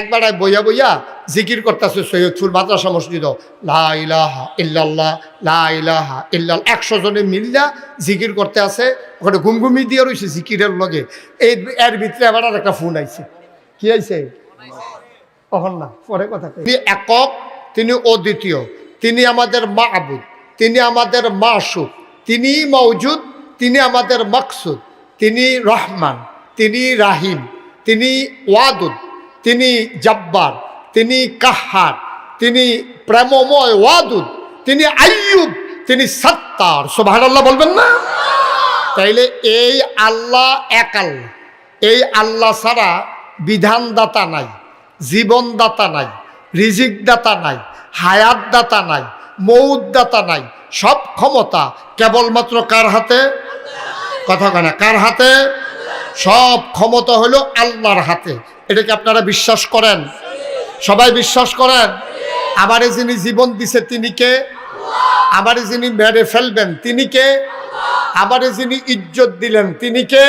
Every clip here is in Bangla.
একবার বইয়া বইয়া জিকির করতেছে সৈয়দপুর মাদ্রাসা মসজিদ লা ইলাহা ইল্লাল্লাহ, লা ইলাহা ইল্লাল একশো জনে মিল্লা জিকির করতে আছে। ওখানে ঘুমঘুমি দিয়ে রয়েছে জিকিরের লগে। এই এর ভিতরে আবার আর একটা ফোন আইছে। কি আইছে? কখন না, পরে কথা তিনি একক, তিনি অদ্বিতীয়। তিনি আমাদের মা আবুদ তিনি আমাদের মা মাসুদ। তিনি মৌজুদ তিনি আমাদের মকসুদ। তিনি রহমান, তিনি রাহিম। তিনি ওয়াদুদ। তিনি জব্বার, তিনি কাহার, তিনি প্রেমময় ওয়াদুদ, তিনি আইয়ুব, তিনি সত্তার। সুবহানাল্লাহ বলবেন না? তাইলে এই আল্লাহ এক আল্লাহ। এই আল্লাহ ছাড়া বিধানদাতা নাই, জীবনদাতা নাই, রিজিকদাতা নাই, হায়াতদাতা নাই মৌদদাতা নাই। সব ক্ষমতা কেবলমাত্র কার হাতে? কথা কেনা কার হাতে? সব ক্ষমতা হলো আল্লাহর হাতে। এটাকে আপনারা বিশ্বাস করেন? সবাই বিশ্বাস করেন? আমারে যিনি জীবন দিছে তিনি কে? আমারে যিনি মেরে ফেলবেন তিনি কে? আমারে যিনি ইজ্জত দিলেন তিনি কে?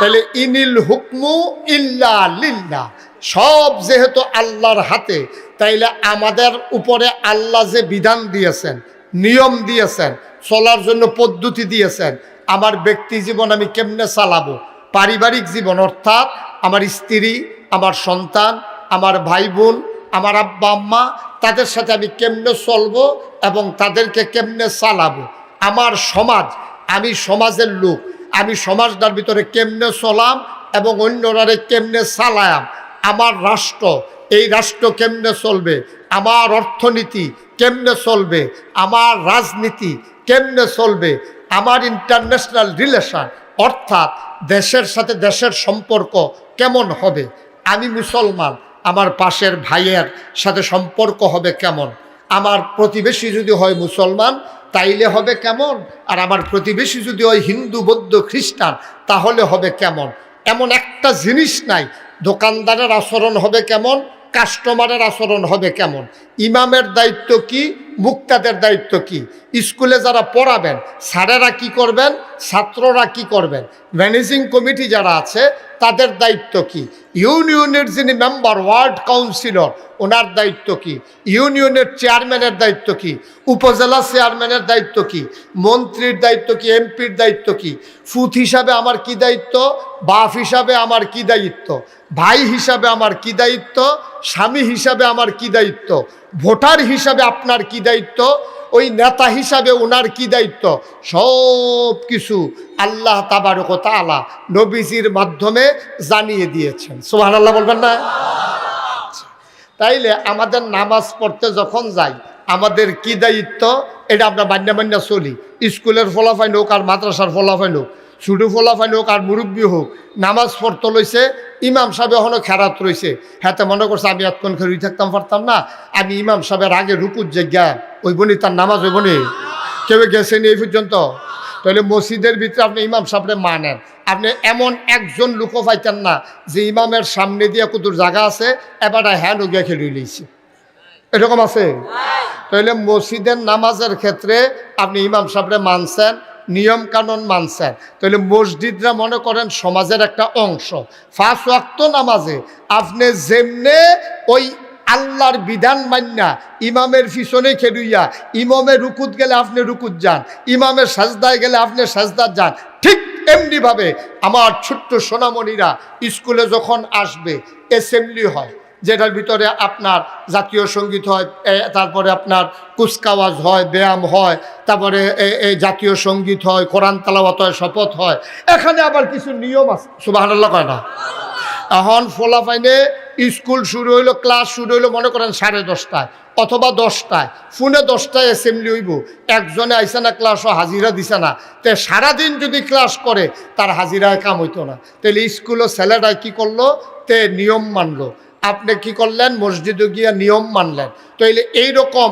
তাহলে ইনিল হুকমু ইল্লা লিল্লা। সব যেহেতু আল্লাহর হাতে, তাইলে আমাদের উপরে আল্লাহ যে বিধান দিয়েছেন, নিয়ম দিয়েছেন, চলার জন্য পদ্ধতি দিয়েছেন, আমার ব্যক্তি জীবন আমি কেমনে চালাবো? পারিবারিক জীবন, অর্থাৎ আমার স্ত্রী, আমার সন্তান, আমার ভাই বোন আমার আব্বা, আম্মা, তাদের সাথে আমি কেমনে চলবো এবং তাদেরকে কেমনে চালাবো? আমার সমাজ, আমি সমাজের লোক, আমি সমাজটার ভিতরে কেমনে চলাম এবং অন্যরারে কেমনে চালায়াম? আমার রাষ্ট্র, এই রাষ্ট্র কেমনে চলবে? আমার অর্থনীতি কেমনে চলবে? আমার রাজনীতি কেমনে চলবে? আমার ইন্টারন্যাশনাল রিলেশন অর্থাৎ দেশের সাথে দেশের সম্পর্ক কেমন হবে? আমি মুসলমান, আমার পাশের ভাইয়ের সাথে সম্পর্ক হবে কেমন? আমার প্রতিবেশী যদি হয় মুসলমান, তাইলে হবে কেমন? আর আমার প্রতিবেশী যদি হয় হিন্দু, বৌদ্ধ, খ্রিস্টান, তাহলে হবে কেমন? এমন একটা জিনিস নাই। দোকানদারের আচরণ হবে কেমন? কাস্টমারের আচরণ হবে কেমন? ইমামের দায়িত্ব কি? মুক্তাদের দায়িত্ব কি? স্কুলে যারা পড়াবেন, স্যারেরা কি করবেন? ছাত্ররা কি করবেন? ম্যানেজিং কমিটি যারা আছে, তাদের দায়িত্ব কি? ইউনিয়নের যিনি মেম্বার ওয়ার্ড কাউন্সিলর ওনার দায়িত্ব কি? ইউনিয়নের চেয়ারম্যানের দায়িত্ব কি? উপজেলা চেয়ারম্যানের দায়িত্ব কি? মন্ত্রীর দায়িত্ব কি? এমপির দায়িত্ব কি? ফুথ হিসাবে আমার কি দায়িত্ব? বাপ হিসাবে আমার কি দায়িত্ব? ভাই হিসাবে আমার কি দায়িত্ব? স্বামী হিসাবে আমার কি দায়িত্ব? ভোটার হিসাবে আপনার কি দায়িত্ব? ওই নেতা হিসাবে ওনার কি দায়িত্ব? সব কিছু আল্লাহ তাবারক তালা নবীজির মাধ্যমে জানিয়ে দিয়েছেন। সোহান আল্লাহ বলবেন না? তাইলে আমাদের নামাজ পড়তে যখন যাই, আমাদের কি দায়িত্ব? এটা আমরা বান্যা বান্যা চলি। স্কুলের ফলাফাই হোক আর মাদ্রাসার ফলাফাই হোক। ছোটো ফলাফাই হোক আর মুরব্বী হোক নামাজ পড়তে লইছে ইমাম সাহেব এখনও খেরাত রয়েছে হ্যাঁ মনে করছে আমি এতক্ষণ খেয়ে থাকতাম পারতাম না। আমি ইমাম সাহেবের আগে রুকুর যে জ্ঞান ওই বনি তার নামাজ ওই বনি কেউ গেছেনি এই পর্যন্ত? তাহলে মসজিদের ভিতরে আপনি ইমাম সাহেবরে মানেন। আপনি এমন একজন লোকও পাইতেন না যে ইমামের সামনে দিয়ে কুতুর জায়গা আছে এবার হ্যাঁ নগিয়া খেলে লইছে। এরকম আছে? তাহলে মসজিদের নামাজের ক্ষেত্রে আপনি ইমাম সাহেবরে মানছেন নিয়ম কানুন মানছেন। তাহলে মসজিদরা মনে করেন সমাজের একটা অংশ। ফার্স্ট ওয়াক্ত নামাজে আপনি যেমনে ওই আল্লাহর বিধান মান্যা ইমামের পিছনে খেলুইয়া ইমামে রুকুত গেলে আপনি রুকুত যান, ইমামের সাজদায় গেলে আপনি সাজদার যান, ঠিক এমনিভাবে আমার ছোট্ট সোনামণিরা স্কুলে যখন আসবে অ্যাসেম্বলি হয়। যেটার ভিতরে আপনার জাতীয় সংগীত হয় তারপরে আপনার কুচকাওয়াজ হয়, ব্যায়াম হয়, তারপরে এই জাতীয় সংগীত হয়, কোরআন তালাওয়াত হয়, শপথ হয়। এখানে আবার কিছু নিয়ম আছে। সুবাহ কয় না? এখন ফোলাফাইনে স্কুল শুরু হইল, ক্লাস শুরু হইল, মনে করেন সাড়ে দশটায় অথবা দশটায়। ফোনে দশটায় অ্যাসেম্বলি হইব। একজনে আইসে না ক্লাসও হাজিরা দিছে না। তে সারাদিন যদি ক্লাস করে, তার হাজিরায় কাম হইতো না। তাহলে স্কুলও ছেলেটায় কি করল? তে নিয়ম মানলো। আপনি কি করলেন? মসজিদে গিয়ে নিয়ম মানলেন। তাইলে এইরকম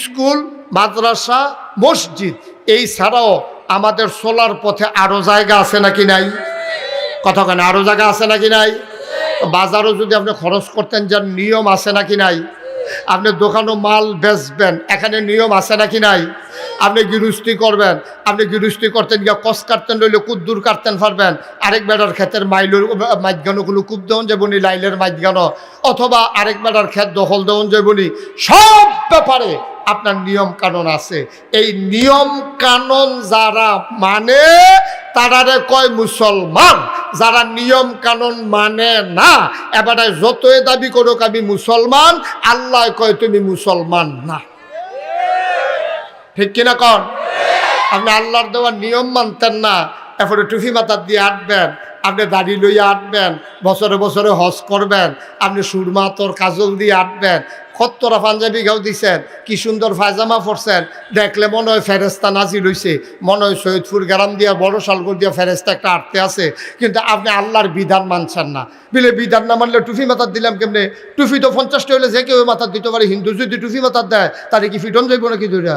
স্কুল, মাদ্রাসা, মসজিদ, এই ছাড়াও আমাদের সোলার পথে আরও জায়গা আছে নাকি নাই? কথা কেন আরও জায়গা আছে নাকি নাই? বাজারও যদি আপনি খরচ করতেন যার নিয়ম আছে নাকি নাই? আপনি দোকানও মাল বেচবেন, এখানে নিয়ম আছে নাকি নাই? আপনি গৃহস্থী করবেন, আপনি গৃহস্থী করতেন, গিয়া কস কাটতেন, রইলে কুদ্দুর কাটতেন পারবেন আরেক বেড়ার ক্ষেতের মাইলুর মাঝগানো কোনো কূপ দেওয়ান বলি লাইলের মাঝগানো অথবা আরেক বেড়ার ক্ষেত দখল দেওয়ান বলি সব ব্যাপারে আপনার নিয়ম কানুন আছে। এই নিয়ম কানুন যারা মানে তারারে কয় মুসলমান, যারা নিয়ম কানুন মানে না, এবারে যতই দাবি করুক আমি মুসলমান, আল্লাহ কয় তুমি মুসলমান না। ঠিক কিনা কন? আপনি আল্লাহর দেওয়ার নিয়ম মানতেন না, এরপরে টুফি মাথার দিয়ে আটবেন, আপনি দাড়ি লইয়া আটবেন, বছরে বছরে হজ করবেন, আপনি সুরমা, তোর কাজল দিয়ে আটবেন, কত্তরা পাঞ্জাবি গাও দিছেন, কি সুন্দর ফায়জামা পরছেন, দেখলে মনে হয় ফেরেস্তা নাজি লইছে মনে হয় সৈয়দপুর গ্রাম দিয়া, বড় শালগর দিয়া ফেরেস্তা একটা আটতে আছে, কিন্তু আপনি আল্লাহর বিধান মানছেন না। বিলে বিধান না মানলে টুফি মাথার দিলাম কেমনে? টুফি তো পঞ্চাশটা হইলে যে কেউ মাথার দিতে পারে, হিন্দু যদি টুফি মাথার দেয় তাহলে কি ফিটন যাইব নাকি দুইটা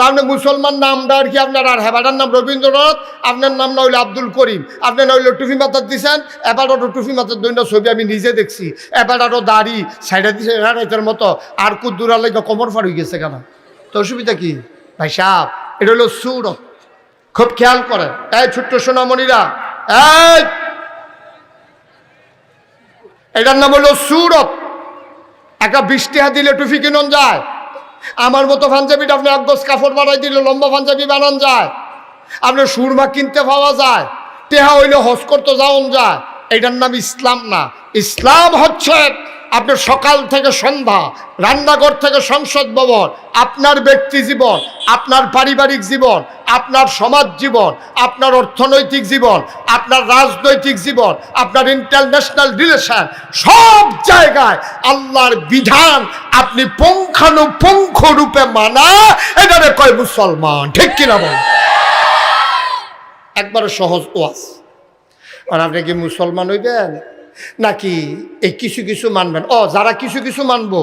তা আপনি মুসলমান নামটা আর কি আপনার আর হেবাটার নাম? রবীন্দ্রনাথ, আপনার নাম না হইলে আব্দুল করিম। আপনি না হইলে টুফি মাথার দিছেন এবার আরও টুফি মাথার দৈন্য ছবি আমি নিজে দেখছি। এবার আরও দাড়ি সাইডে দিছে রাইতের মতো। আর কুদ্দুরা লেগে কমর ফার হয়ে গেছে কেন? তো অসুবিধা কি? ভাই সাহ এটা হলো সুরত। খুব খেয়াল করে এই ছোট্ট সোনামণিরা, এই! এটার নাম হলো সুরত। একটা বৃষ্টি হাত দিলে টুফি কিনন যায়। আমার মতো পাঞ্জাবিটা আপনি এক গোছ কাপড় বানাই দিলে লম্বা পাঞ্জাবি বানান যায়। আপনার সুরমা কিনতে পাওয়া যায়, টেহা হইলে হস করতে যাওন যায়। এটার নাম ইসলাম না। ইসলাম হচ্ছে আপনার সকাল থেকে সন্ধ্যা, রান্নাঘর থেকে সংসদ ভবন, আপনার ব্যক্তি জীবন, আপনার পারিবারিক জীবন, আপনার সমাজ জীবন, আপনার অর্থনৈতিক জীবন, আপনার রাজনৈতিক জীবন, আপনার ইন্টারন্যাশনাল রিলেশন সব জায়গায় আল্লাহর বিধান আপনি পুঙ্খানুপুঙ্খ রূপে মানা, এটারে কয় মুসলমান, ঠিক কিনা বল? একবারে সহজ ওয়াজ। আর আপনি কি মুসলমান হইবেন? নাকি এই কিছু কিছু মানবেন? ও, যারা কিছু কিছু মানবো।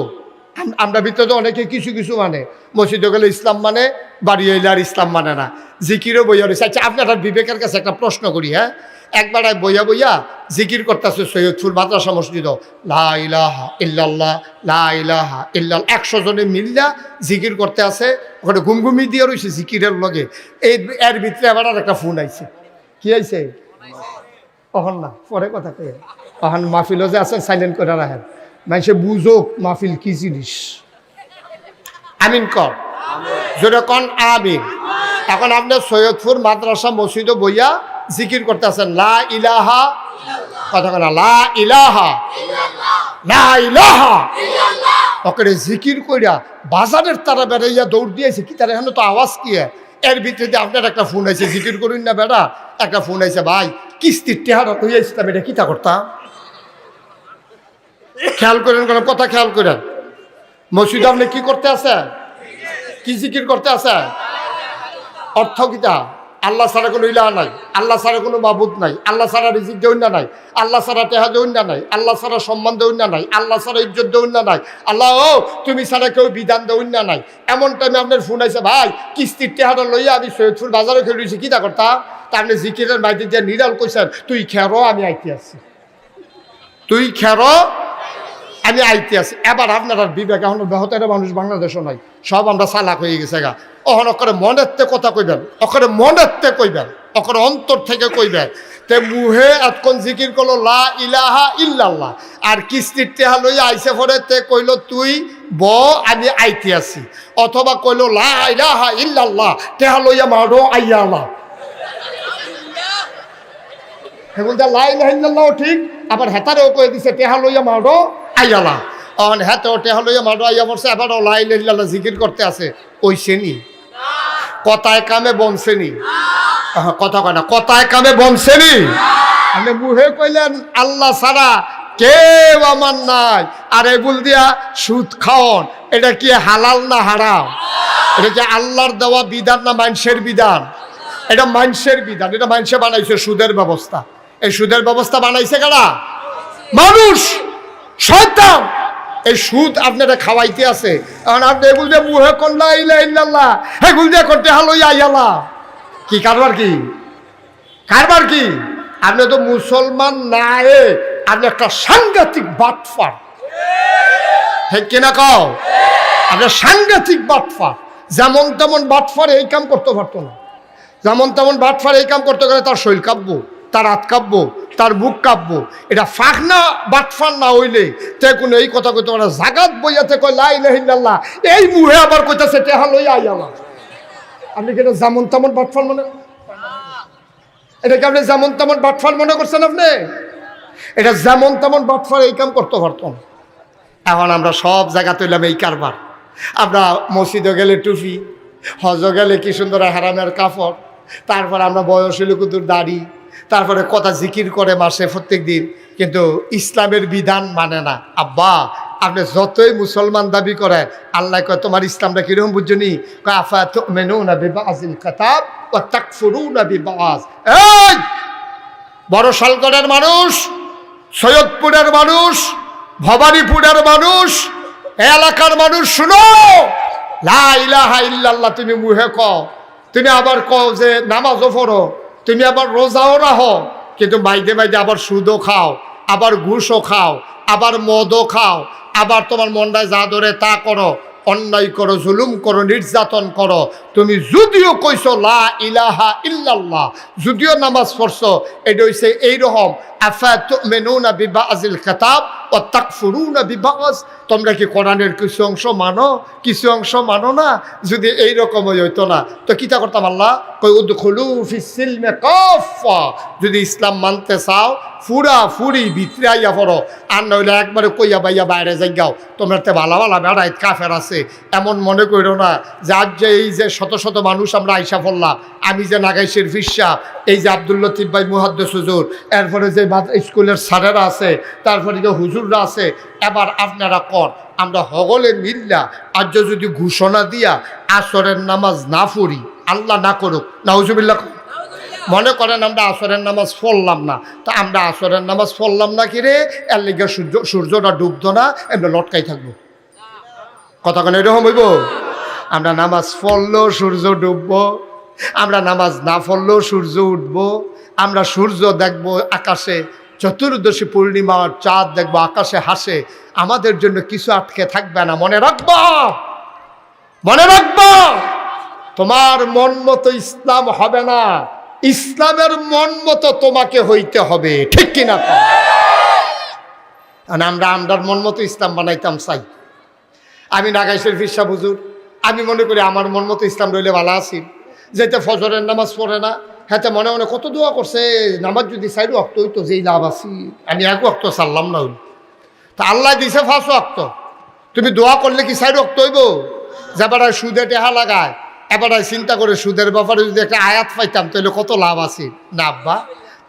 আমরা ভিতরে তো অনেকে কিছু কিছু মানে। মসজিদে গেলে ইসলাম মানে বাড়ি হইলে আর ইসলাম মানে না। জিকিরও বইয়া রয়েছে। আচ্ছা আপনার বিবেকের কাছে একটা প্রশ্ন করি হ্যাঁ? একবার বইয়া বইয়া জিকির করতেছে সৈয়দপুর মাদ্রাসা মসজিদ। লা ইলাহা ইল্লাল্লাহ, লা ইল্লাল একশো জনে মিল্লা জিকির করতে আছে। ওখানে ঘুমঘুমি দিয়ে রয়েছে জিকিরের লগে। এই এর ভিতরে আবার একটা ফোন আইছে। কি আইছে? অহন না, পরে কথা কয়ে অহন মাহফিলও যে আছেন সাইলেন্ট করে রাখেন। মানুষে বুঝোক মাহফিল কি জিনিস। আমিন কর জোরে কন, আমিন। এখন আপনি সৈয়দপুর মাদ্রাসা মসজিদে বইয়া জিকির করতে আছেন লা ইলাহা কথা কনা লা ইলাহা লা ইলাহা ওকে জিকির কইরা বাজারের তারা বেড়াইয়া দৌড় দিয়েছে, কি তার এখানে তো আওয়াজ কি এর ভিতরে আপনার একটা ফোন আছে জিকির করুন না বেড়া। একটা ফোন আছে ভাই, কিস্তির টেহারা হয়ে আসতাম এটা কিতা করতাম? খেয়াল করেন, কোনো কথা খেয়াল করেন। মসজিদ আপনি কি করতে আছে কি জিকির করতে আছে অর্থ কিতা আল্লাহ ছাড়া কোনো ইলাহা নাই, আল্লাহ ছাড়া কোনো মাবুদ নাই, আল্লাহ ছাড়া রিজিক না নাই, আল্লাহ ছাড়া টেহা দেউন না নাই, আল্লাহ ছাড়া সম্মান দেউন না নাই, আল্লাহ ছাড়া ইজ্জত দেউন না নাই, আল্লাহ ও, তুমি ছাড়া কেউ বিধান দেউন না নাই। এমন টাইমে আপনার ফোন আছে ভাই, কিস্তির টেহাটা লইয়া আমি সৈয়দপুর বাজারে খেলেছি কি তা করতা? তা আপনি জিকিরের বাইরে দিয়ে নিরাল কইছেন, তুই খেরো, আমি আইতে আছি তুই খেরো আমি আইতে আছি। এবার আপনার আর বিবেক, এখন বেহতের মানুষ বাংলাদেশও নাই। সব আমরা চালাক হয়ে গেছে গা। অহন অকরে মনের তে কথা কইবেন। অকরে মনের তে কইবেন। অকরে অন্তর থেকে কইবেন। তে মুহে এতক্ষণ জিকির করল, লা ইলাহা ইল্লাল্লাহ। আর কিস্তির তেহা লইয়া আইসে পরে তে কইলো, তুই ব, আমি আইতে আছি। অথবা কইলো, লা ইলাহা ইল্লাল্লাহ। তেহা লইয়া মারো, আইয়া আল্লাহ হেগুলটা লাই লাহিল্লাহ ঠিক। আবার হেতারেও কয়ে দিছে, টেহা লইয়া মারো আইয়ালা অন হেতেও টেহা লইয়া মারো আইয়া পড়ছে আবারও লাই লাহিল্লাহ জিকির করতে আছে। ওই শ্রেণি। কথায় কামে বনছেনি কথা কয় না, কথায় কামে বনছেনি আমি মুহে কইলেন, আল্লাহ ছাড়া কেউ আমার নাই। আর এগুল দিয়া, সুদ খাওন, এটা কি হালাল না হারাম? এটা যে আল্লাহর দেওয়া বিধান না মানুষের বিধান? এটা মানুষের বিধান, এটা মানুষে বানাইছে সুদের ব্যবস্থা। এই সুদের ব্যবস্থা বানাইছে কারা? মানুষ! শয়তান! এই সুদ আপনারা খাওয়াইতে আছে। এখন আপনি এগুল দিয়ে মুহে কল্লা ইলা ইল্লাল্লাহ। এগুল দিয়ে করতে হালো আইয়ালা কি কারবার কি? কারবার কি? আপনি তো মুসলমান না এ, আপনি একটা সাংঘাতিক বাটফার। ঠিক কিনা কও? আপনার সাংঘাতিক বাটফার। যেমন তেমন বাটফার এই কাম করতে পারতো না। যেমন তেমন বাটফার এই কাম করতে গেলে তার শৈল কাব্য তার হাত কাব্য তার মুখ কাব্য এটা ফাঁকনা বাটফার না হইলে তে কোনো এই কথা কইতে পারে জাগাত বইয়াতে কয় লাই লাহিল্লাহ এই মুহে আবার কইতাছে, টেহা লই আই আমার। আপনি কি এটা তেমন বাটফার মনে এটা কি আপনি যেমন তেমন বাটফার মনে করছেন আপনি? এটা যেমন তেমন বাটফার এই কাম করতে পারতাম। এখন আমরা সব জায়গা তুললাম এই কারবার। আমরা মসজিদে গেলে টুপি হজ গেলে কি সুন্দর হারামের কাপড় তারপর আমরা বয়স কুতুর দাড়ি তারপরে কথা জিকির করে মাসে প্রত্যেক দিন, কিন্তু ইসলামের বিধান মানে না। আব্বা, আপনি যতই মুসলমান দাবি করেন, আল্লাহ কয়, তোমার ইসলামটা কীরকম আফা মেনু না বড় শালগড়ের মানুষ, সৈয়দপুরের মানুষ, ভবানীপুরের মানুষ এলাকার মানুষ, শুনো! লা ইলাহা ইল্লাল্লাহ, তুমি মুহে কও। তুমি আবার কও যে নামাজও পড়ো। তুমি আবার রোজাও রাহো কিন্তু মাইদে মাইদে আবার সুদও খাও, আবার ঘুষও খাও, আবার মদও খাও, আবার তোমার মন্ডায় যা ধরে তা করো, অন্যায় করো, জুলুম করো, নির্যাতন করো। তুমি যদিও কইছো, লা ইলাহা ইল্লাল্লাহ যদিও নামাজ পড়ছো, এটা হইছে এইরকম তোমরা কি কোরআনের কিছু অংশ মানো? কিছু অংশ মানো না? যদি এই রকম হইতো না, তো কিতা করতাম আল্লাহ? যদি ইসলাম মানতে চাও, ফুরা ফুরি ভিতরে আইয়া পড়ো। আর নইলে একবারে কইয়া বাইয়া বাইরে যাই গাও তোমরা তে ভালা ভালা বেড়াই কাফের আছে। এমন মনে করো না যে আজ যে এই যে শত শত মানুষ আমরা আইসা পড়লাম, আমি যে নাগাইশের ফিসা, এই যে আব্দুল লতিফ ভাই মুহাদ্দেস হুজুর, এরপরে যে স্কুলের স্যারেরা আছে, তারপরে যে হুজুররা আছে, এবার আপনারা কর, আমরা হগলে মিল্লা, আজ যদি ঘোষণা দিয়া আসরের নামাজ না পড়ি, আল্লাহ না করুক, নাউজুবিল্লাহ মনে করেন আমরা আসরের নামাজ পড়লাম না, তা আমরা আসরের নামাজ পড়লাম না কিরে এর লিগে সূর্য, সূর্যটা ডুবতো না, এমনি লটকাই থাকব। কতক্ষণ এরকম হইব? আমরা নামাজ পড়লেও সূর্য ডুববো, আমরা নামাজ না পড়লেও সূর্য উঠবো আমরা সূর্য দেখব আকাশে, চতুর্দশী পূর্ণিমার চাঁদ দেখব আকাশে হাসে। আমাদের জন্য কিছু আটকে থাকবে না। মনে রাখবা! মনে রাখবা! তোমার মন মতো ইসলাম হবে না। ইসলামের মন মতো তোমাকে হইতে হবে। ঠিক কিনা আমরা আমরার মন মতো ইসলাম বানাইতাম, চাই। আমি নাগাই নাগাইশের ফিসা বুজুর আমি মনে করি আমার মন মতো ইসলাম রইলে ভালো আছি। যেতে ফজরের নামাজ পড়ে না হ্যাঁ মনে মনে কত দোয়া করছে নামাজ যদি সাইড অক্ত হইতো, যেই লাভ আছি, আমি এক অক্ত সারলাম না তা আল্লাহ দিছে ফাঁস অক্ত তুমি দোয়া করলে কি সাইড অক্ত হইব? যেবার সুদে টেহা লাগায়, এবার চিন্তা করে সুদের ব্যাপারে যদি একটা আয়াত পাইতাম, তাহলে কত লাভ আছে? না আব্বা,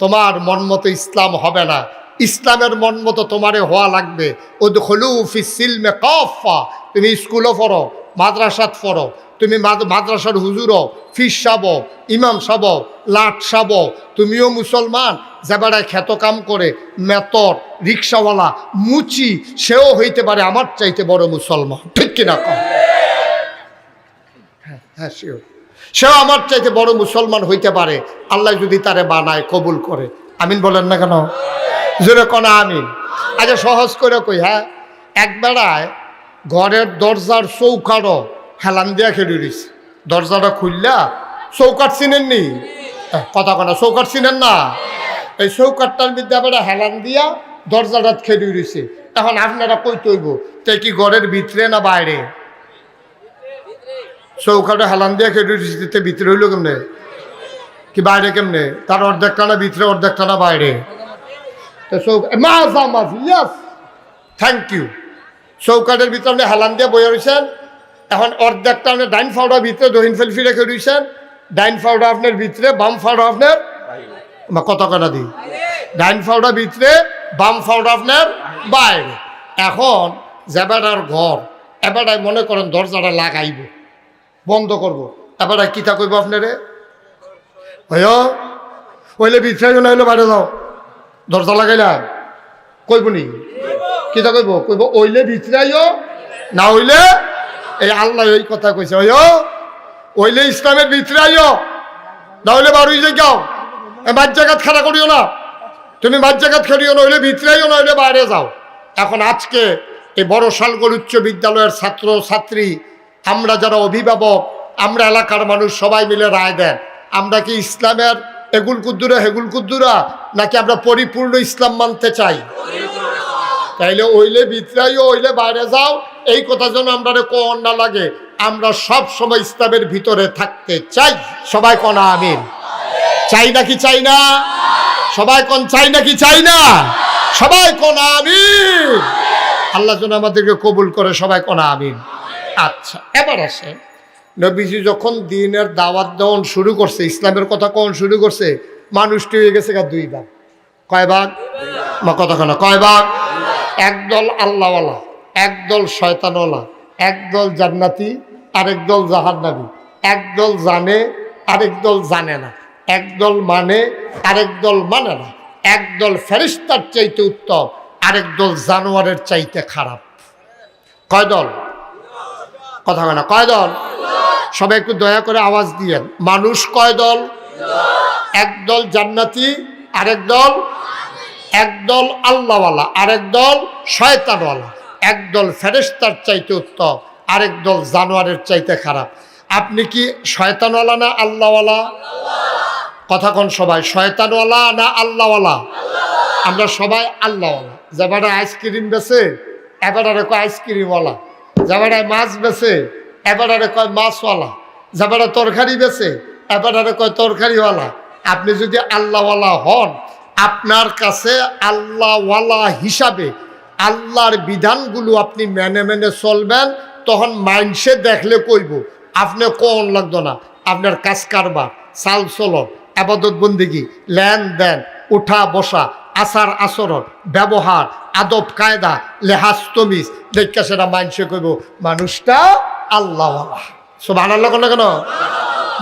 তোমার মন মতো ইসলাম হবে না। ইসলামের মন মতো তোমারে হওয়া লাগবে। ও হলু ফিসিলমে কফা তুমি স্কুলও পড়ো মাদ্রাসাত পড়ো। তুমি মাদ- মাদ্রাসার হুজুরও, ফিস সাব ইমাম সাব লাট সাব তুমিও মুসলমান যেবারে খ্যাত কাম করে, মেতর, রিক্সাওয়ালা, মুচি, সেও হইতে পারে আমার চাইতে বড় মুসলমান। ঠিক কিনা কম হ্যাঁ শিওর সেও আমার চাইতে বড় মুসলমান হইতে পারে। আল্লাহ যদি তারে বানায়, কবুল করে। আমিন বলেন না কেন? জোরে কনা আমিন। আচ্ছা সহজ করে কই হ্যাঁ? এক বেড়ায় ঘরের দরজার চৌকারও হেলান দিয়া খেলে দিছে। দরজাটা খুললা চৌকাট চিনেননি কথা কনা চৌকাট চিনেন না? এই চৌকাটটার বিদ্যা বেড়া হেলান দিয়া দরজাটা খেলে দিছে। এখন আপনারা কই তৈব? তাই কি ঘরের ভিতরে না বাইরে? চৌকাটা হেলান দিয়ে খেটে দিতে ভিতরে হইল কেমনে? কি বাইরে কেমনে? তার অর্ধেক টানা ভিতরে অর্ধেক টানা বাইরে? তো চৌক মাঝি ইয়াস থ্যাংক ইউ চৌকাটের ভিতরে আপনি হেলান দিয়ে বয়ে রয়েছেন এখন অর্ধেকটা টানে ডাইন ফাউডা ভিতরে দহিন ফেলফি রেখে রয়েছেন ডাইন ফাউডা আপনার ভিতরে, বাম ফাউডা আপনার কত কানা দিই ডাইন ফাউডা ভিতরে, বাম ফাউডা আপনার বাইরে। এখন যেবাটার ঘর এবারটাই মনে করেন দরজাটা লাগাইব, বন্ধ করব। এবার কিতা কইব আপনারে? হয়, হইলে না হইলে বাইরে যাও। দরজা লাগাইলাম। কইব নি? কি তা কইব কইব ওইলে ভিতরাইও না হইলে এই আল্লাহ ওই কথা কইছে ওই ওইলে ইসলামের ভিতরাইও না হইলে বারুই যে যাও মাঝ জায়গাত খাড়া করিও না। তুমি মাঝ জায়গাত খেলিও না, হইলে ভিতরাইও না হইলে বাইরে যাও। এখন আজকে এই বড় শালগড় উচ্চ বিদ্যালয়ের ছাত্র, ছাত্রী, আমরা যারা অভিভাবক, আমরা এলাকার মানুষ সবাই মিলে রায় দেন। আমরা কি ইসলামের এগুল কুদ্দুরা, হেগুল কুদ্দুরা, নাকি আমরা পরিপূর্ণ ইসলাম মানতে চাই? তাইলে ওইলে বিতরাইও ওইলে বাইরে যাও। এই কথা যেন আমরা কোন না লাগে। আমরা সব সময় ইসলামের ভিতরে থাকতে চাই। সবাই কনা আমিন। চাই নাকি চাই না? সবাই কোন চাই নাকি চাই না? সবাই কোন আমিন। আল্লাহ যেন আমাদেরকে কবুল করে, সবাই কোন আমিন। আচ্ছা এবার আসে। নবীজি যখন দিনের দাওয়াত দেওয়ান শুরু করছে, ইসলামের কথা কখন শুরু করছে, মানুষটি হয়ে গেছে দুই ভাগ। কয় ভাগ? কথা কয় ভাগ? একদল আল্লাহওয়ালা, একদল শয়তানওয়ালা, একদল জান্নাতি, আরেক দল জাহান্নাবি একদল জানে, আরেক দল জানে না, একদল মানে আরেক দল মানে না, একদল ফেরিস্তার চাইতে উত্তম, আরেক দল জানোয়ারের চাইতে খারাপ। কয় দল? কথা বলে কয় দল? সবাই একটু দয়া করে আওয়াজ দিয়েন, মানুষ কয় দল? একদল জান্নাতি, আরেক দল একদল আল্লাহওয়ালা, আরেক দল শয়তানওয়ালা। একদল ফেরেস্তার চাইতে উত্তম, আরেক দল জানোয়ারের চাইতে খারাপ। আপনি কি শয়তানওয়ালা না আল্লাহওয়ালা? কথা কন সবাই, শয়তানওয়ালা না আল্লাহওয়ালা? আমরা সবাই আল্লাহওয়ালা। যাবারা আইসক্রিম বেছে এবারে কয় আইসক্রিমওয়ালা যাবারা মাছ বেছে এবারে কয় মাছওয়ালা। যাবারা তরকারি বেছে এবারে কয় তরকারিওয়ালা। আপনি যদি আল্লাহওয়ালা হন আপনার কাছে আল্লাহওয়ালা হিসাবে আল্লাহর বিধানগুলো আপনি মেনে মেনে চলবেন, তখন মাইন্ডসে দেখলে কইব, আপনি কোন লাগতো না? আপনার কাজ কারবার চাল চলন, আবাদত বন্দিগি, লেনদেন, উঠা বসা, আচার আচরণ, ব্যবহার, আদব কায়দা, লেহাজ তমিজ। দেখা সেটা মাইন্ডসে কইব, মানুষটা আল্লাহওয়ালা। সব আল্লাহ কেন?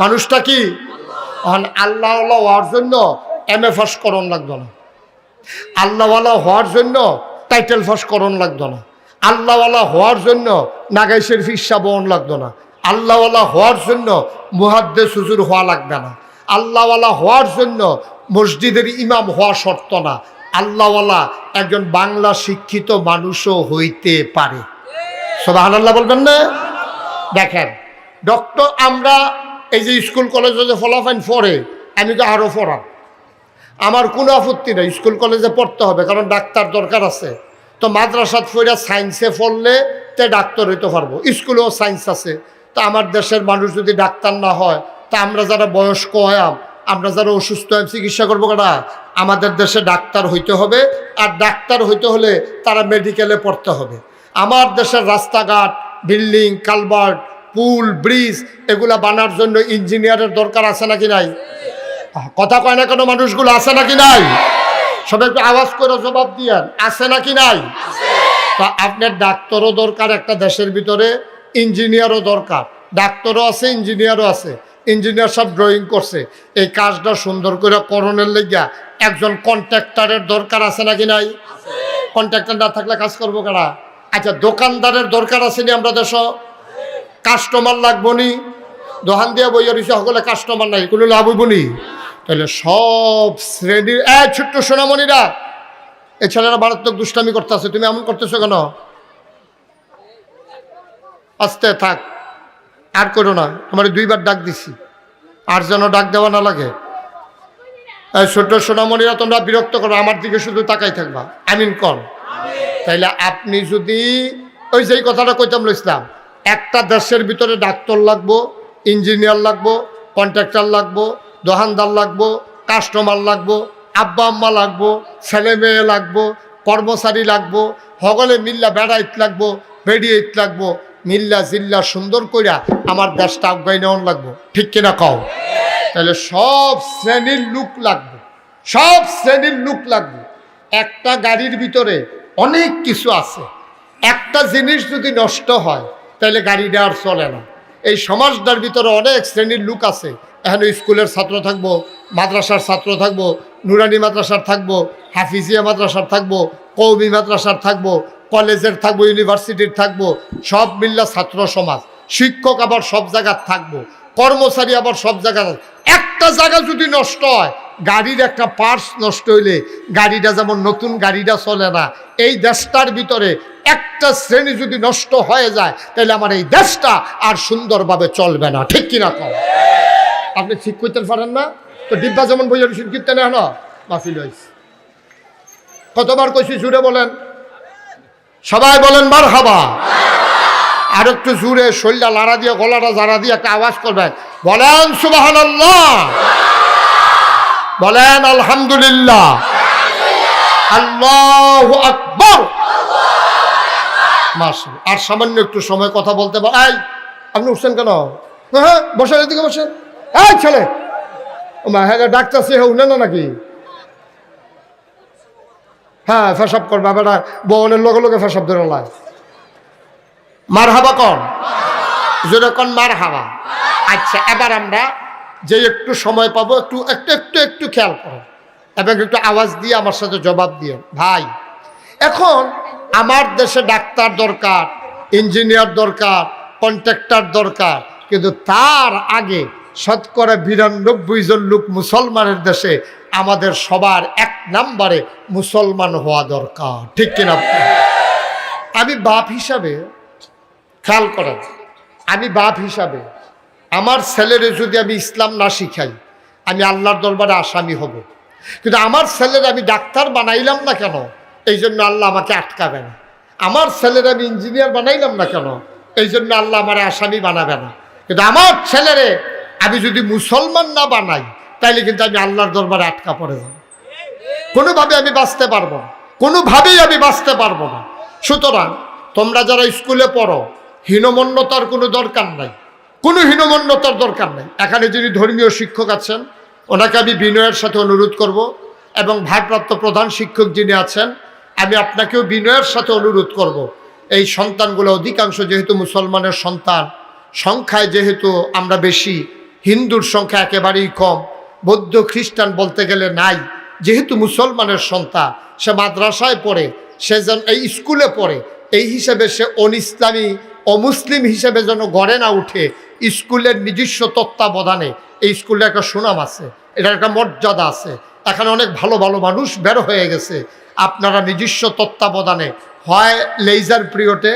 মানুষটা কি? আল্লাহ হওয়ার জন্য এম এ ফার্স্ট করণ লাগতো না। আল্লাহওয়ালা হওয়ার জন্য টাইটেল ফার্স্ট করণ লাগতো না। আল্লাহওয়ালা হওয়ার জন্য নাগাইশের ফিসা বহন লাগতো না। আল্লাহওয়ালা হওয়ার জন্য মুহাদ্দে সুজুর হওয়া লাগবে না। আল্লাহওয়ালা হওয়ার জন্য মসজিদের ইমাম হওয়া শর্ত না। আল্লাহওয়ালা একজন বাংলা শিক্ষিত মানুষও হইতে পারে। সবাই আল্লাহ বলবেন না? দেখেন ডক্টর আমরা এই যে স্কুল কলেজে যে ফলাফাইন পড়ে, আমি তো আরও পড়াম। আমার কোনো আপত্তি নেই, স্কুল কলেজে পড়তে হবে, কারণ ডাক্তার দরকার আছে। তো মাদ্রাসাত ফইরা সায়েন্সে পড়লে তে ডাক্তার হইতে পারব, স্কুলেও সায়েন্স আছে। তা আমার দেশের মানুষ যদি ডাক্তার না হয়, তা আমরা যারা বয়স্ক হয়াম আমরা যারা অসুস্থ হয়াম চিকিৎসা করব কেনা আমাদের দেশে ডাক্তার হইতে হবে, আর ডাক্তার হইতে হলে তারা মেডিকেলে পড়তে হবে। আমার দেশের রাস্তাঘাট, বিল্ডিং কালভার্ট পুল, ব্রিজ, এগুলা বানার জন্য ইঞ্জিনিয়ারের দরকার আছে নাকি নাই? কথা কয় না কেন মানুষগুলো আছে নাকি নাই? সবাই একটু আওয়াজ করে জবাব দিয়েন। আছে নাকি নাই? তা আপনার ডাক্তারও দরকার একটা দেশের ভিতরে, ইঞ্জিনিয়ারও দরকার। ডাক্তারও আছে, ইঞ্জিনিয়ারও আছে। ইঞ্জিনিয়ার সব ড্রয়িং করছে। এই কাজটা সুন্দর করে করণের লেগিয়া একজন কন্ট্রাক্টরের দরকার আছে নাকি নাই? কন্ট্রাক্টর না থাকলে কাজ করব কারা আচ্ছা দোকানদারের দরকার আছে নি আমরা দেশ? কাস্টমার লাগবো নি? দোকান দিয়ে বইয়া রয়েছে সকলে কাস্টমার নাই, কোনো লাভ নি? তাহলে সব শ্রেণির, এ ছোট্ট সোনামণিরা এই ছেলেরা মারাত্মক দুষ্টামি করতেছে, তুমি এমন করতেছো কেন? আস্তে থাক, আর করো না আমার দুইবার ডাক দিছি, আর যেন ডাক দেওয়া না লাগে। ছোট্ট সোনামণিরা, তোমরা বিরক্ত করো, আমার দিকে শুধু তাকাই থাকবা। আমিন কন। তাইলে আপনি যদি ওই যেই কথাটা কইতাম ইসলাম একটা দেশের ভিতরে ডাক্তার লাগবো, ইঞ্জিনিয়ার লাগবো, কন্ট্রাক্টর লাগবো দোকানদার লাগবো, কাস্টমার লাগবো, আব্বা আম্মা লাগবো, ছেলে মেয়ে লাগবো, কর্মচারী লাগবো, সকলে মিল্লা বেড়াইত লাগবো বেড়িয়েত লাগবো, মিল্লা জিল্লা সুন্দর কইরা আমার দেশটা আফগাই নেওয়ান লাগবো। ঠিক কিনা কও? তাহলে সব শ্রেণির লুক লাগবে, সব শ্রেণির লুক লাগবে। একটা গাড়ির ভিতরে অনেক কিছু আছে। একটা জিনিস যদি নষ্ট হয়, তাহলে গাড়িটা আর চলে না। এই সমাজটার ভিতরে অনেক শ্রেণির লোক আছে এখানে স্কুলের ছাত্র থাকব, মাদ্রাসার ছাত্র থাকব, নুরানি মাদ্রাসার থাকব, হাফিজিয়া মাদ্রাসার থাকব, কৌমি মাদ্রাসার থাকব, কলেজের থাকব, ইউনিভার্সিটির থাকব, সব মিল্লা ছাত্র সমাজ। শিক্ষক আবার সব জায়গার থাকব, কর্মচারী আবার সব জায়গার একটা জায়গা যদি নষ্ট হয়, গাড়ির একটা পার্স নষ্ট হইলে গাড়িটা যেমন নতুন গাড়িটা চলে না, এই দেশটার ভিতরে একটা শ্রেণি যদি নষ্ট হয়ে যায়, তাহলে আমার এই দেশটা আর সুন্দরভাবে চলবে না। ঠিক কিনা কম আপনি ঠিক করতে পারেন না, তো ডিব্বা যেমন বইয়ের কীর্তনে হলো মাফিল হয়েছে কতবার কইছি, জুড়ে বলেন? সবাই বলেন বার হাবা আর একটু জুড়ে শরীরটা লাড়া দিয়ে, গলাটা জারা দিয়ে একটা আওয়াজ করবেন। বলেন সুবাহান বলেন, আলহামদুলিল্লাহ। আল্লাহ আকবর। আর সামান্য একটু সময় কথা বলতে পার আপনি উঠছেন কেন? হ্যাঁ বসেন এদিকে, বসেন। এই ছেলে! হ্যাঁ ডাক্তার সে উঠে না নাকি? হ্যাঁ ফেসাব করবা বেটা বনের লগে লগে ফেসাব ধরে লাই। মার হাবা কন? জোরে কন মার হাবা আচ্ছা এবার আমরা যে একটু সময় পাবো, একটু একটু একটু একটু খেয়াল করো। এবং একটু আওয়াজ দিয়ে আমার সাথে জবাব দিয়ে ভাই, এখন আমার দেশে ডাক্তার দরকার, ইঞ্জিনিয়ার দরকার, কন্ট্রাক্টর দরকার, কিন্তু তার আগে শতকরা বিরানব্বই জন লোক মুসলমানের দেশে, আমাদের সবার এক নাম্বারে মুসলমান হওয়া দরকার। ঠিক কিনা? আমি বাপ হিসাবে খেয়াল করেন, আমি বাপ হিসাবে আমার ছেলেরে যদি আমি ইসলাম না শিখাই, আমি আল্লাহর দরবারে আসামি হব। কিন্তু আমার ছেলের আমি ডাক্তার বানাইলাম না কেন, এই জন্য আল্লাহ আমাকে আটকাবে না। আমার ছেলের আমি ইঞ্জিনিয়ার বানাইলাম না কেন, এই জন্য আল্লাহ আমার আসামি বানাবে না। কিন্তু আমার ছেলেরে আমি যদি মুসলমান না বানাই, তাইলে কিন্তু আমি আল্লাহর দরবারে আটকা পড়ে যাব। কোনোভাবে আমি বাঁচতে পারব না। কোনোভাবেই আমি বাঁচতে পারব না। সুতরাং তোমরা যারা স্কুলে পড়ো, হীনমন্যতার কোনো দরকার নাই। কোনো হীনমন্যতার দরকার নাই। এখানে যিনি ধর্মীয় শিক্ষক আছেন, ওনাকে আমি বিনয়ের সাথে অনুরোধ করব এবং ভারপ্রাপ্ত প্রধান শিক্ষক যিনি আছেন, আমি আপনাকেও বিনয়ের সাথে অনুরোধ করব। এই সন্তানগুলো অধিকাংশ যেহেতু মুসলমানের সন্তান, সংখ্যায় যেহেতু আমরা বেশি হিন্দুর সংখ্যা একেবারেই কম। বৌদ্ধ খ্রিস্টান বলতে গেলে নাই। যেহেতু মুসলমানের সন্তান, সে মাদ্রাসায় পড়ে, সে যেন, এই স্কুলে পড়ে, এই হিসেবে সে অন ইসলামী অমুসলিম হিসেবে যেন গড়ে না উঠে, স্কুলের নিজস্ব তত্ত্বাবধানে এই স্কুলে একটা সুনাম আছে, এটার একটা মর্যাদা আছে। এখানে অনেক ভালো ভালো মানুষ বের হয়ে গেছে। আপনারা নিজস্ব তত্ত্বাবধানে, হয় লেজার পিরিয়ডে,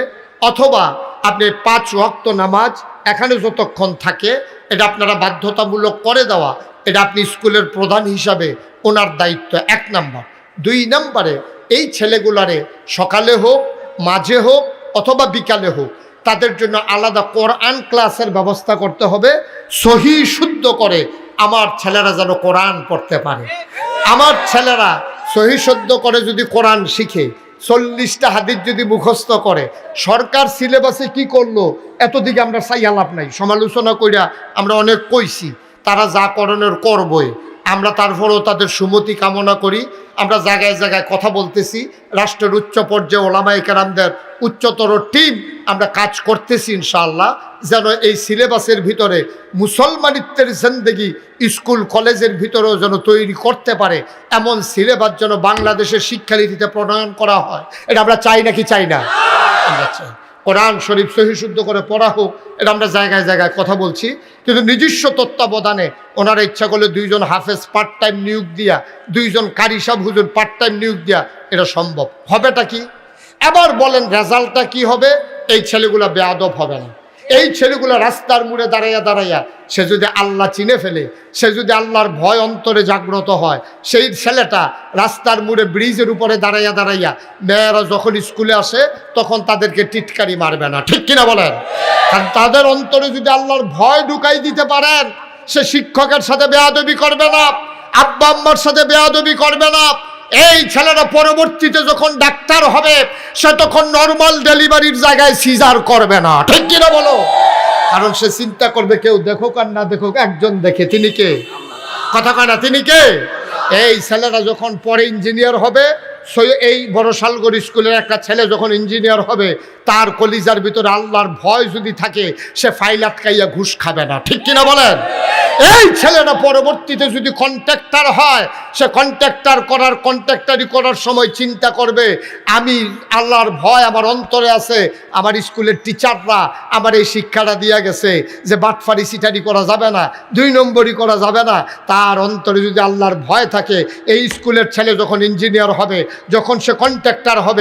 অথবা আপনি পাঁচ ওয়াক্ত নামাজ, এখানে যতক্ষণ থাকে এটা আপনারা বাধ্যতামূলক করে দেওয়া। এটা আপনি স্কুলের প্রধান হিসাবে ওনার দায়িত্ব, এক নাম্বার। দুই নাম্বারে এই ছেলেগুলারে সকালে হোক, মাঝে হোক অথবা বিকালে হোক, তাদের জন্য আলাদা কোরআন ক্লাসের ব্যবস্থা করতে হবে, সহি শুদ্ধ করে আমার ছেলেরা যেন কোরআন পড়তে পারে। আমার ছেলেরা সহি শুদ্ধ করে যদি কোরআন শিখে চল্লিশটা হাদিস যদি মুখস্থ করে, সরকার সিলেবাসে কি করল? এতদিকে আমরা চাই আলাপ নাই। সমালোচনা কইরা আমরা অনেক কইছি, তারা যা করণের করবই। আমরা তারপরেও তাদের সুমতি কামনা করি। আমরা জায়গায় জায়গায় কথা বলতেছি। রাষ্ট্রের উচ্চ পর্যায়ে ওলামাই কেরামদের উচ্চতর টিম আমরা কাজ করতেছি ইনশাআল্লাহ। যেন এই সিলেবাসের ভিতরে মুসলমানিত্বের জিন্দগি স্কুল, কলেজের ভিতরেও যেন তৈরি করতে পারে। এমন সিলেবাস যেন বাংলাদেশের শিক্ষানীতিতে প্রণয়ন করা হয়। এটা আমরা চাই নাকি চাই না? আমরা চাই। কোরআন শরীফ সহিশুদ্ধ করে পড়া হোক, এটা আমরা জায়গায় জায়গায় কথা বলছি। কিন্তু নিজস্ব তত্ত্বাবধানে ওনারা ইচ্ছা করলে দুইজন হাফেজ পার্ট টাইম নিয়োগ দিয়া, দুইজন কারি সাহ হুজুর পার্ট টাইম নিয়োগ দিয়া এটা সম্ভব। হবেটা কি? আবার বলেন রেজাল্টটা কি হবে? এই ছেলেগুলো বেয়াদব হবে না। এই ছেলেগুলো রাস্তার মুড়ে দাঁড়াইয়া দাঁড়াইয়া, সে যদি আল্লাহ চিনে ফেলে, সে যদি আল্লাহর ভয় অন্তরে জাগ্রত হয়, সেই ছেলেটা রাস্তার মুড়ে ব্রিজের উপরে দাঁড়াইয়া দাঁড়াইয়া, মেয়েরা যখন স্কুলে আসে, তখন তাদেরকে টিটকারি মারবে না। ঠিক কিনা বলেন? কারণ তাদের অন্তরে যদি আল্লাহর ভয় ঢুকাই দিতে পারেন, সে শিক্ষকের সাথে বেয়াদবি করবে না, আব্বা আম্মার সাথে বেয়াদবি করবে না এই ছেলেরা পরবর্তীতে যখন ডাক্তার হবে, সে তখন নর্মাল ডেলিভারির জায়গায় সিজার করবে না। ঠিক কিনা বলো? কারণ সে চিন্তা করবে, কেউ দেখুক আর না দেখুক, একজন দেখে। তিনি কে? কথা কয় না, তিনি কে? এই ছেলেরা যখন পরে ইঞ্জিনিয়ার হবে এই বড় শালগড় স্কুলের একটা ছেলে যখন ইঞ্জিনিয়ার হবে তার কলিজার ভিতরে আল্লাহর ভয় যদি থাকে, সে ফাইল আটকাইয়া ঘুষ খাবে না। ঠিক কিনা বলেন? এই ছেলেটা পরবর্তীতে যদি কন্ট্রাক্টার হয়, সে কন্ট্রাক্টার করার কন্ট্রাক্টারি করার সময় চিন্তা করবে, আমি আল্লাহর ভয় আমার অন্তরে আছে, আমার স্কুলের টিচাররা আমার এই শিক্ষাটা দিয়া গেছে যে বাটফারি সিটারি করা যাবে না, দুই নম্বরই করা যাবে না। তার অন্তরে যদি আল্লাহর ভয় থাকে, এই স্কুলের ছেলে যখন ইঞ্জিনিয়ার হবে, যখন সে কন্ট্রাক্টার হবে